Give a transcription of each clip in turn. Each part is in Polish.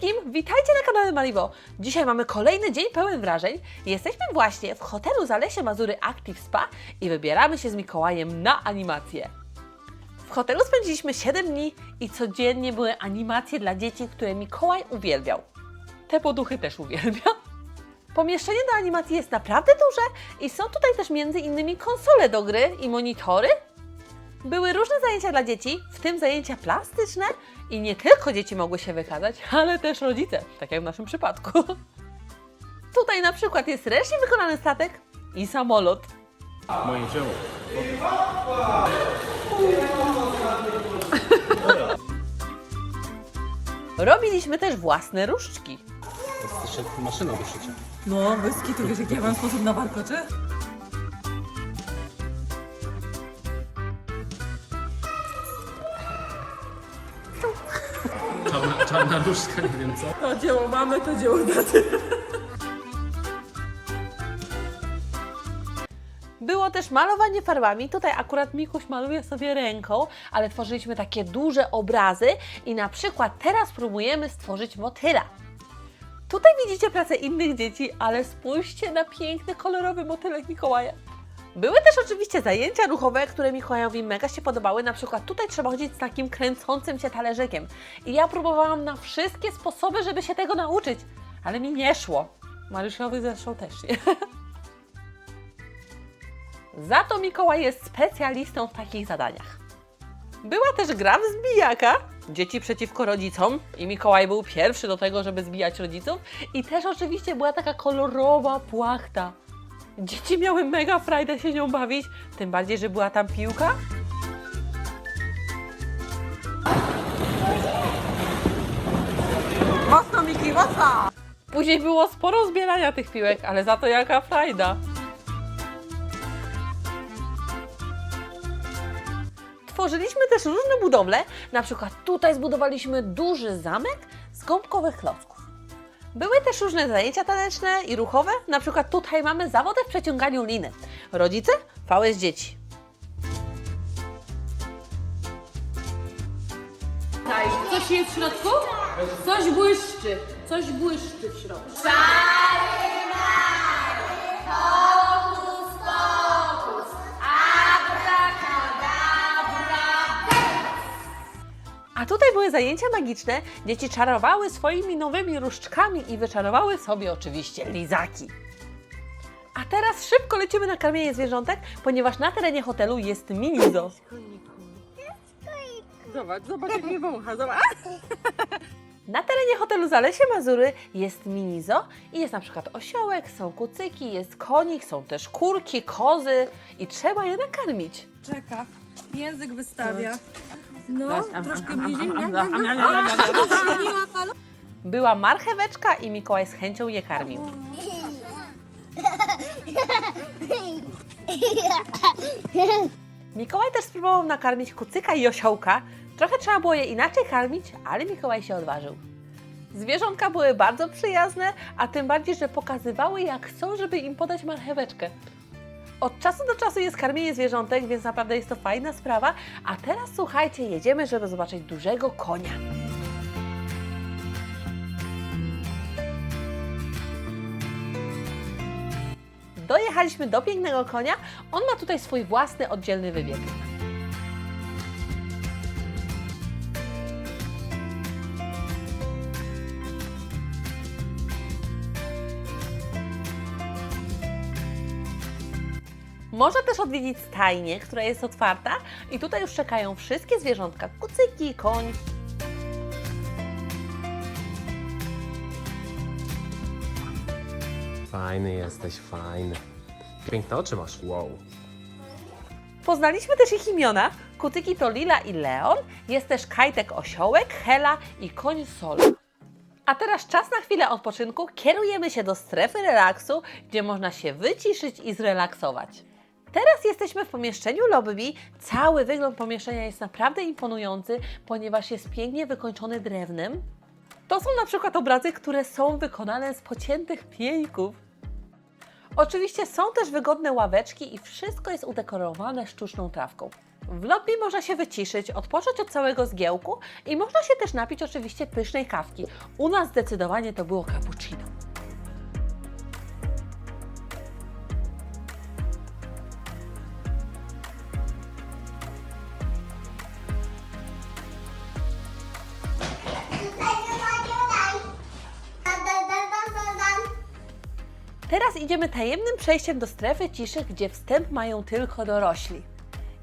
wszystkim! Witajcie na kanale Malibo. Dzisiaj mamy kolejny dzień pełen wrażeń. Jesteśmy właśnie w hotelu Zalesie Mazury Active Spa i wybieramy się z Mikołajem na animację. W hotelu spędziliśmy 7 dni i codziennie były animacje dla dzieci, które Mikołaj uwielbiał. Te poduchy też uwielbia. Pomieszczenie do animacji jest naprawdę duże i są tutaj też między innymi konsole do gry i monitory. Były różne zajęcia dla dzieci, w tym zajęcia plastyczne i nie tylko dzieci mogły się wykazać, ale też rodzice, tak jak w naszym przypadku. Tutaj na przykład jest ręcznie wykonany statek i samolot. Moje dzieło. Robiliśmy też własne różdżki. To jest jeszcze maszyna do szycia. No, wyski, tu wiesz, jaki ja mam sposób na warkocze? Czarna, czarna różdżka, nie wiem co. To dzieło mamy, to dzieło taty. Było też malowanie farbami. Tutaj akurat Mikuś maluje sobie ręką, ale tworzyliśmy takie duże obrazy i na przykład teraz próbujemy stworzyć motyla. Tutaj widzicie pracę innych dzieci, ale spójrzcie na piękny, kolorowy motylek Mikołaja. Były też oczywiście zajęcia ruchowe, które Mikołajowi mega się podobały. Na przykład tutaj trzeba chodzić z takim kręcącym się talerzykiem. I ja próbowałam na wszystkie sposoby, żeby się tego nauczyć, ale mi nie szło. Mariuszowi zresztą też nie. Za to Mikołaj jest specjalistą w takich zadaniach. Była też gra w zbijaka. Dzieci przeciwko rodzicom i Mikołaj był pierwszy do tego, żeby zbijać rodziców. I też oczywiście była taka kolorowa płachta. Dzieci miały mega frajdę się nią bawić, tym bardziej, że była tam piłka. Mocno, Miki, mocno! Później było sporo zbierania tych piłek, ale za to jaka frajda. Tworzyliśmy też różne budowle, na przykład tutaj zbudowaliśmy duży zamek z gąbkowych klocków. Były też różne zajęcia taneczne i ruchowe, na przykład tutaj mamy zawody w przeciąganiu liny. Rodzice, fałe z dzieci. Coś jest w środku? Coś błyszczy. Coś błyszczy w środku. A tutaj były zajęcia magiczne. Dzieci czarowały swoimi nowymi różdżkami i wyczarowały sobie oczywiście lizaki. A teraz szybko lecimy na karmienie zwierzątek, ponieważ na terenie hotelu jest mini zoo. Zobacz, zobacz, jak mnie wącha, zobacz. Na terenie hotelu Zalesie Mazury jest mini zoo i jest na przykład osiołek, są kucyki, jest konik, są też kurki, kozy i trzeba je nakarmić. Czeka, język wystawia. No, troszkę bliżej. Była marcheweczka i Mikołaj z chęcią je karmił. Mikołaj też spróbował nakarmić kucyka i osiołka. Trochę trzeba było je inaczej karmić, ale Mikołaj się odważył. Zwierzątka były bardzo przyjazne, a tym bardziej, że pokazywały jak chcą, żeby im podać marcheweczkę. Od czasu do czasu jest karmienie zwierzątek, więc naprawdę jest to fajna sprawa. A teraz słuchajcie, jedziemy, żeby zobaczyć dużego konia. Dojechaliśmy do pięknego konia. On ma tutaj swój własny oddzielny wybieg. Można też odwiedzić stajnię, która jest otwarta i tutaj już czekają wszystkie zwierzątka, kucyki, koń. Fajny jesteś, fajny. Piękne oczy masz, wow. Poznaliśmy też ich imiona. Kucyki to Lila i Leon, jest też Kajtek Osiołek, Hela i koń Sol. A teraz czas na chwilę odpoczynku. Kierujemy się do strefy relaksu, gdzie można się wyciszyć i zrelaksować. Teraz jesteśmy w pomieszczeniu lobby. Cały wygląd pomieszczenia jest naprawdę imponujący, ponieważ jest pięknie wykończony drewnem. To są na przykład obrazy, które są wykonane z pociętych pieńków. Oczywiście są też wygodne ławeczki i wszystko jest udekorowane sztuczną trawką. W lobby można się wyciszyć, odpocząć od całego zgiełku i można się też napić oczywiście pysznej kawki. U nas zdecydowanie to było cappuccino. Teraz idziemy tajemnym przejściem do strefy ciszy, gdzie wstęp mają tylko dorośli.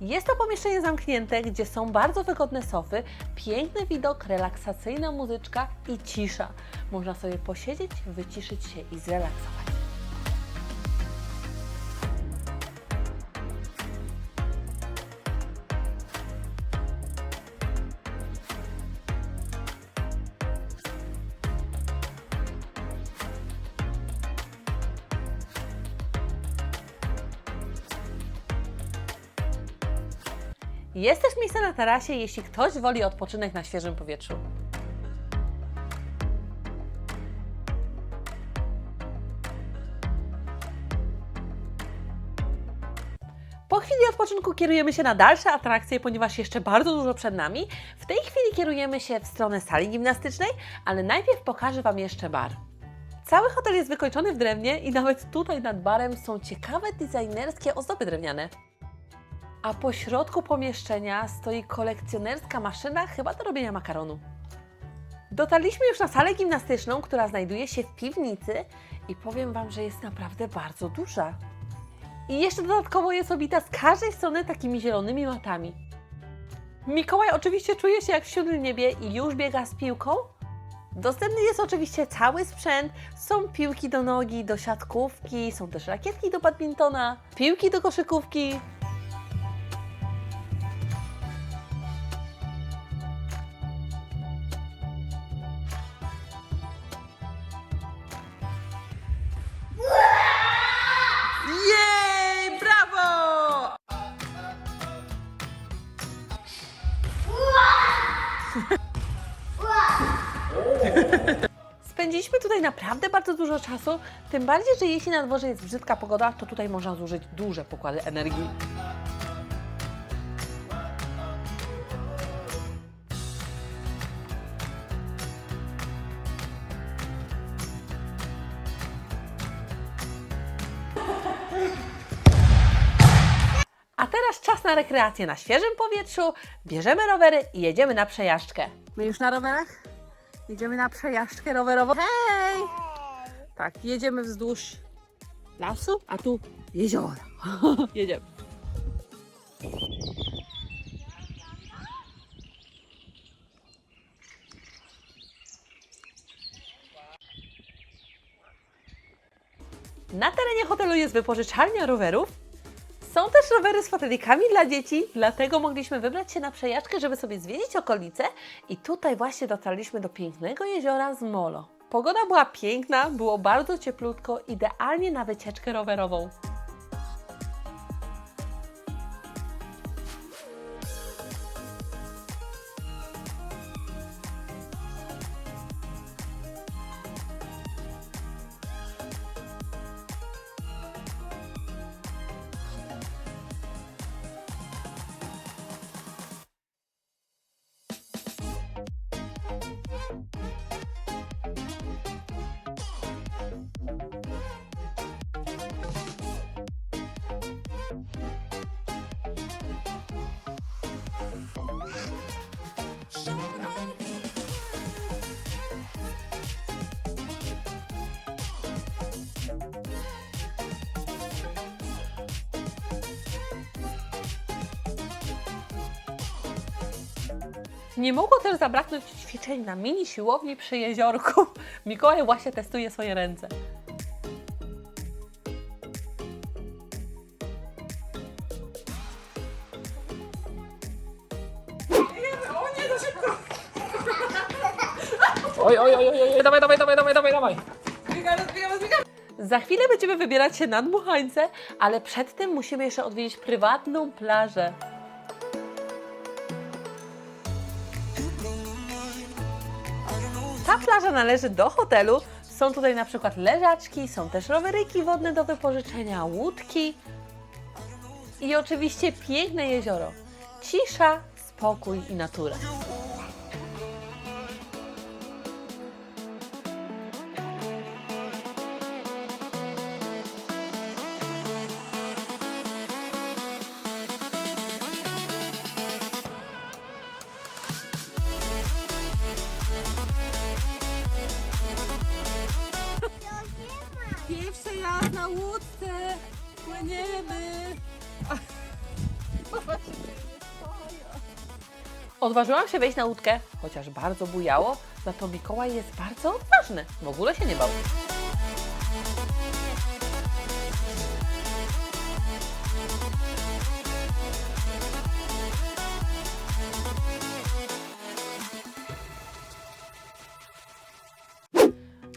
Jest to pomieszczenie zamknięte, gdzie są bardzo wygodne sofy, piękny widok, relaksacyjna muzyczka i cisza. Można sobie posiedzieć, wyciszyć się i zrelaksować. Jest też miejsce na tarasie, jeśli ktoś woli odpoczynek na świeżym powietrzu. Po chwili odpoczynku kierujemy się na dalsze atrakcje, ponieważ jeszcze bardzo dużo przed nami. W tej chwili kierujemy się w stronę sali gimnastycznej, ale najpierw pokażę Wam jeszcze bar. Cały hotel jest wykończony w drewnie i nawet tutaj nad barem są ciekawe designerskie ozdoby drewniane. A po środku pomieszczenia stoi kolekcjonerska maszyna chyba do robienia makaronu. Dotarliśmy już na salę gimnastyczną, która znajduje się w piwnicy i powiem Wam, że jest naprawdę bardzo duża. I jeszcze dodatkowo jest obita z każdej strony takimi zielonymi matami. Mikołaj oczywiście czuje się jak w siódmym niebie i już biega z piłką. Dostępny jest oczywiście cały sprzęt. Są piłki do nogi, do siatkówki, są też rakietki do badmintona, piłki do koszykówki, Spędziliśmy tutaj naprawdę bardzo dużo czasu, tym bardziej, że jeśli na dworze jest brzydka pogoda, to tutaj można zużyć duże pokłady energii. A teraz czas na rekreację na świeżym powietrzu, bierzemy rowery i jedziemy na przejażdżkę. My już na rowerach? Jedziemy na przejażdżkę rowerową. Hej! Tak, jedziemy wzdłuż lasu, a tu jezioro. Jedziemy. Na terenie hotelu jest wypożyczalnia rowerów. Są też rowery z fotelikami dla dzieci, dlatego mogliśmy wybrać się na przejażdżkę, żeby sobie zwiedzić okolice. I tutaj właśnie dotarliśmy do pięknego jeziora z Molo. Pogoda była piękna, było bardzo cieplutko, idealnie na wycieczkę rowerową. Nie mogło też zabraknąć ćwiczeń na mini siłowni przy jeziorku. Mikołaj właśnie testuje swoje ręce. Oj, oj, oj, oj, oj, dawaj, dawaj, dawaj, dawaj, dawaj, dawaj. Biegamy, biegamy, biegamy. Za chwilę będziemy wybierać się na Dmuchańce, ale przed tym musimy jeszcze odwiedzić prywatną plażę. Plaża należy do hotelu. Są tutaj na przykład leżaczki, są też roweryki wodne do wypożyczenia, łódki i oczywiście piękne jezioro. cisza, spokój i natura. Na łódce! Płyniemy! Odważyłam się wejść na łódkę, chociaż bardzo bujało, za to Mikołaj jest bardzo odważny. W ogóle się nie bał.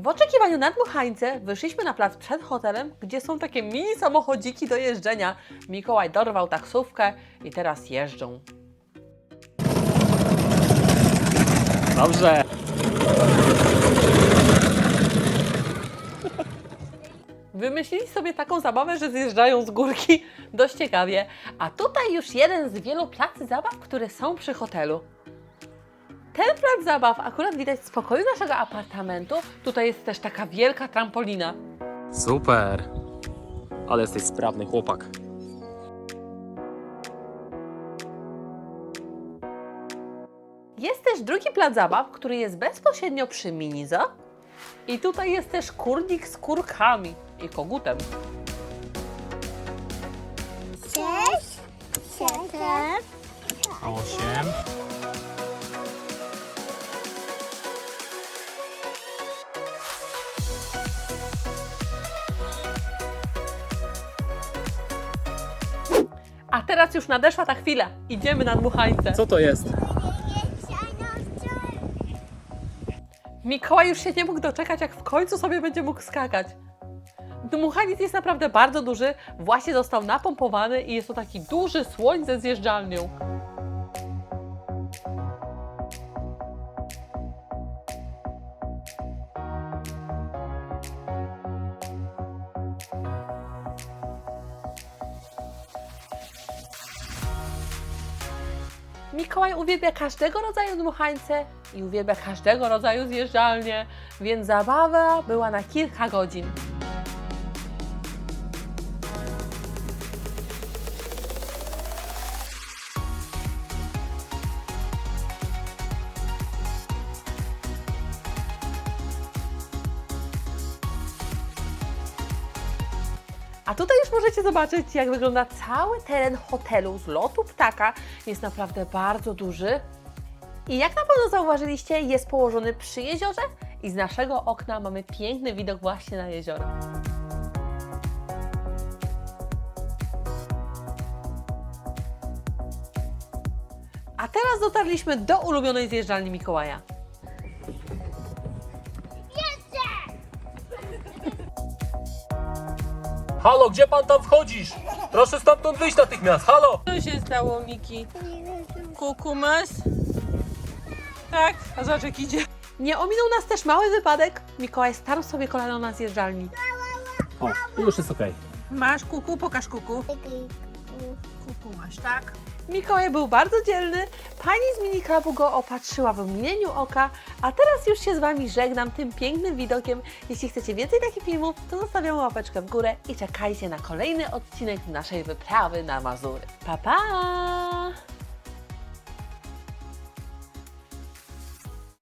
W oczekiwaniu na dmuchańce wyszliśmy na plac przed hotelem, gdzie są takie mini samochodziki do jeżdżenia. Mikołaj dorwał taksówkę i teraz jeżdżą. Dobrze. Wymyślili sobie taką zabawę, że zjeżdżają z górki. Dość ciekawie. A tutaj już jeden z wielu placy zabaw, które są przy hotelu. Ten plac zabaw akurat widać z pokoju naszego apartamentu. Tutaj jest też taka wielka trampolina. Super. Ale jesteś sprawny chłopak. Jest też drugi plac zabaw, który jest bezpośrednio przy minizo. I tutaj jest też kurnik z kurkami i kogutem. Sześć, siedem, Osiem. A teraz już nadeszła ta chwila. Idziemy na dmuchańce. Co to jest? Mikołaj już się nie mógł doczekać, jak w końcu sobie będzie mógł skakać. Dmuchaniec jest naprawdę bardzo duży, właśnie został napompowany i jest to taki duży słoń ze zjeżdżalnią. Mikołaj uwielbia każdego rodzaju dmuchańce i uwielbia każdego rodzaju zjeżdżalnie, więc zabawa była na kilka godzin. A tutaj już możecie zobaczyć, jak wygląda cały teren hotelu z lotu ptaka. Jest naprawdę bardzo duży. I jak na pewno zauważyliście, jest położony przy jeziorze i z naszego okna mamy piękny widok właśnie na jezioro. A teraz dotarliśmy do ulubionej zjeżdżalni Mikołaja. Halo, gdzie pan tam wchodzisz? Proszę stamtąd wyjść natychmiast. Halo! Co się stało, Miki? Kukumas? Tak, a zobacz jak idzie. Nie ominął nas też mały wypadek. Mikołaj starł sobie kolano na zjeżdżalni. O, już jest okej. Masz kuku? Pokaż kuku. Kuku masz, tak? Mikołaj był bardzo dzielny, pani z minikrabu go opatrzyła w mgnieniu oka, a teraz już się z Wami żegnam tym pięknym widokiem. Jeśli chcecie więcej takich filmów, to zostawiam łapeczkę w górę i czekajcie na kolejny odcinek naszej wyprawy na Mazury. Pa, pa!